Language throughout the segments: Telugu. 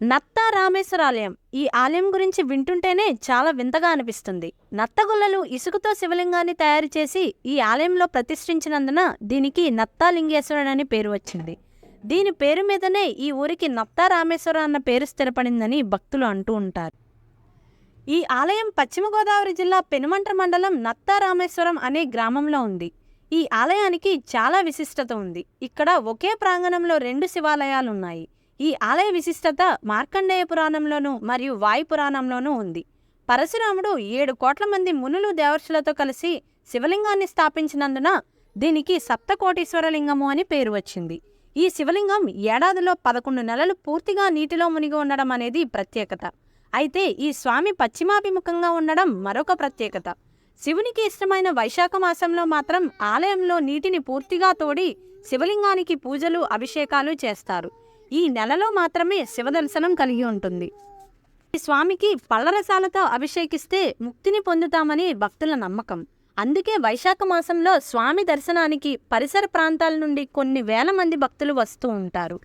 నత్తా రామేశ్వర ఆలయం ఈ ఆలయం గురించి వింటుంటేనే చాలా వింతగా అనిపిస్తుంది. నత్తగుల్లలు ఇసుకతో శివలింగాన్ని తయారు చేసి ఈ ఆలయంలో ప్రతిష్ఠించినందున దీనికి నత్తాలింగేశ్వరుడు అని పేరు వచ్చింది. దీని పేరు మీదనే ఈ ఊరికి నత్తా రామేశ్వరం అన్న పేరు స్థిరపడిందని భక్తులు అంటూ ఉంటారు. ఈ ఆలయం పశ్చిమ గోదావరి జిల్లా పెనుమంట్ర మండలం నత్తా రామేశ్వరం అనే గ్రామంలో ఉంది. ఈ ఆలయానికి చాలా విశిష్టత ఉంది. ఇక్కడ ఒకే ప్రాంగణంలో రెండు శివాలయాలు ఉన్నాయి ఈ ఆలయ విశిష్టత మార్కండేయ పురాణంలోనూ మరియు వాయు పురాణంలోనూ ఉంది. పరశురాముడు ఏడు కోట్ల మంది మునులు దేవర్షులతో కలిసి శివలింగాన్ని స్థాపించినందున దీనికి సప్తకోటీశ్వరలింగము అని పేరు వచ్చింది. ఈ శివలింగం ఏడాదిలో పదకొండు నెలలు పూర్తిగా నీటిలో మునిగి ఉండడం అనేది ప్రత్యేకత. అయితే ఈ స్వామి పశ్చిమాభిముఖంగా ఉండడం మరొక ప్రత్యేకత. శివునికి ఇష్టమైన వైశాఖ మాసంలో మాత్రం ఆలయంలో నీటిని పూర్తిగా తోడి శివలింగానికి పూజలు అభిషేకాలు చేస్తారు. ఈ నెలలో మాత్రమే శివదర్శనం కలిగి ఉంటుంది. ఈ స్వామికి పళ్ళరసాలతో అభిషేకిస్తే ముక్తిని పొందుతామని భక్తుల నమ్మకం. అందుకే వైశాఖ మాసంలో స్వామి దర్శనానికి పరిసర ప్రాంతాల నుండి కొన్ని వేల మంది భక్తులు వస్తూ ఉంటారు.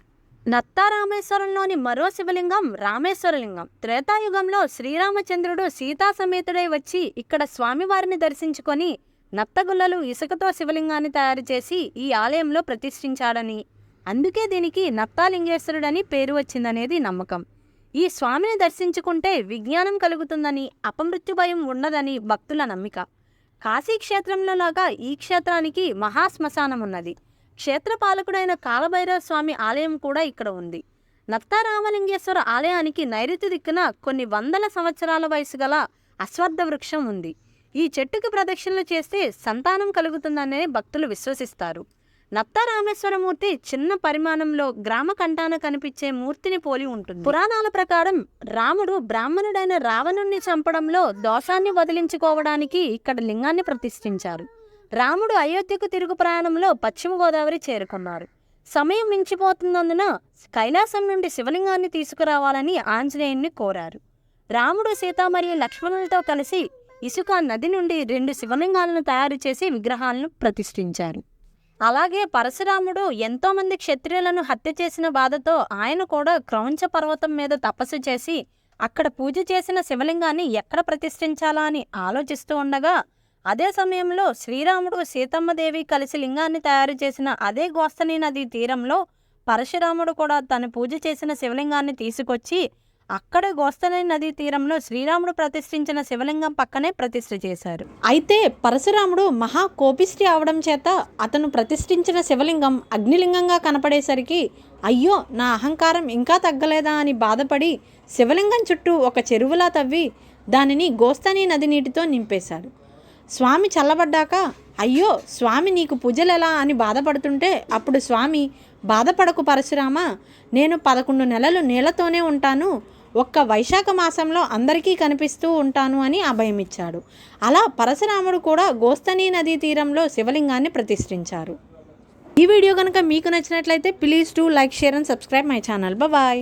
నత్తారామేశ్వరంలోని మరో శివలింగం రామేశ్వరలింగం. త్రేతాయుగంలో శ్రీరామచంద్రుడు సీతా సమేతుడై వచ్చి ఇక్కడ స్వామివారిని దర్శించుకొని నత్తగుల్లలు ఇసుకతో శివలింగాన్ని తయారు చేసి ఈ ఆలయంలో ప్రతిష్ఠించాడని అందుకే దీనికి నత్తాలింగేశ్వరుడని పేరు వచ్చిందనేది నమ్మకం. ఈ స్వామిని దర్శించుకుంటే విజ్ఞానం కలుగుతుందని అపమృత్యు భయం ఉండదని భక్తుల నమ్మిక. కాశీ క్షేత్రంలో లాగా ఈ క్షేత్రానికి మహాశ్మశానం ఉన్నది క్షేత్రపాలకుడైన కాలభైరవ స్వామి ఆలయం కూడా ఇక్కడ ఉంది. నత్తారామలింగేశ్వర ఆలయానికి నైరుతి దిక్కున కొన్ని వందల సంవత్సరాల వయసు గల అశ్వత్థ వృక్షం ఉంది. ఈ చెట్టుకు ప్రదక్షిణలు చేస్తే సంతానం కలుగుతుందనే భక్తులు విశ్వసిస్తారు. నత్తారామేశ్వరమూర్తి చిన్న పరిమాణంలో గ్రామ కంఠాన కనిపించే మూర్తిని పోలి ఉంటుంది. పురాణాల ప్రకారం రాముడు బ్రాహ్మణుడైన రావణుణ్ణి చంపడంలో దోషాన్ని వదిలించుకోవడానికి ఇక్కడ లింగాన్ని ప్రతిష్ఠించారు. రాముడు అయోధ్యకు తిరుగు ప్రయాణంలో పశ్చిమ గోదావరి చేరుకున్నారు. సమయం మించిపోతున్నందున కైలాసం నుండి శివలింగాన్ని తీసుకురావాలని ఆంజనేయుణ్ణి కోరారు. రాముడు సీత మరియు లక్ష్మణులతో కలిసి ఇసుక నది నుండి రెండు శివలింగాలను తయారు చేసి విగ్రహాలను ప్రతిష్ఠించారు. అలాగే పరశురాముడు ఎంతోమంది క్షత్రియులను హత్య చేసిన బాధతో ఆయన కూడా క్రౌంచ పర్వతం మీద తపస్సు చేసి అక్కడ పూజ చేసిన శివలింగాన్ని ఎక్కడ ప్రతిష్ఠించాలా అని ఆలోచిస్తూ ఉండగా అదే సమయంలో శ్రీరాముడు సీతమ్మదేవి కలిసి లింగాన్ని తయారు చేసిన అదే గోస్తని నది తీరంలో పరశురాముడు కూడా తను పూజ చేసిన శివలింగాన్ని తీసుకొచ్చి అక్కడ గోస్తనే నదీ తీరంలో శ్రీరాముడు ప్రతిష్ఠించిన శివలింగం పక్కనే ప్రతిష్ఠ చేశారు. అయితే పరశురాముడు మహా కోపిష్టి అవడం చేత అతను ప్రతిష్ఠించిన శివలింగం అగ్నిలింగంగా కనపడేసరికి అయ్యో నా అహంకారం ఇంకా తగ్గలేదా అని బాధపడి శివలింగం చుట్టూ ఒక చెరువులా తవ్వి దానిని గోస్తని నది నీటితో నింపేశాడు. స్వామి చల్లబడ్డాక అయ్యో స్వామి నీకు పూజలెలా అని బాధపడుతుంటే అప్పుడు స్వామి బాధపడకు పరశురామ నేను పదకొండు నెలలు నీళ్ళతోనే ఉంటాను ఒక్క వైశాఖ మాసంలో అందరికీ కనిపిస్తూ ఉంటాను అని అభయమిచ్చాడు అలా పరశురాముడు కూడా గోస్తని నదీ తీరంలో శివలింగాన్ని ప్రతిష్ఠించారు. ఈ వీడియో కనుక మీకు నచ్చినట్లయితే please to like share and subscribe my channel bye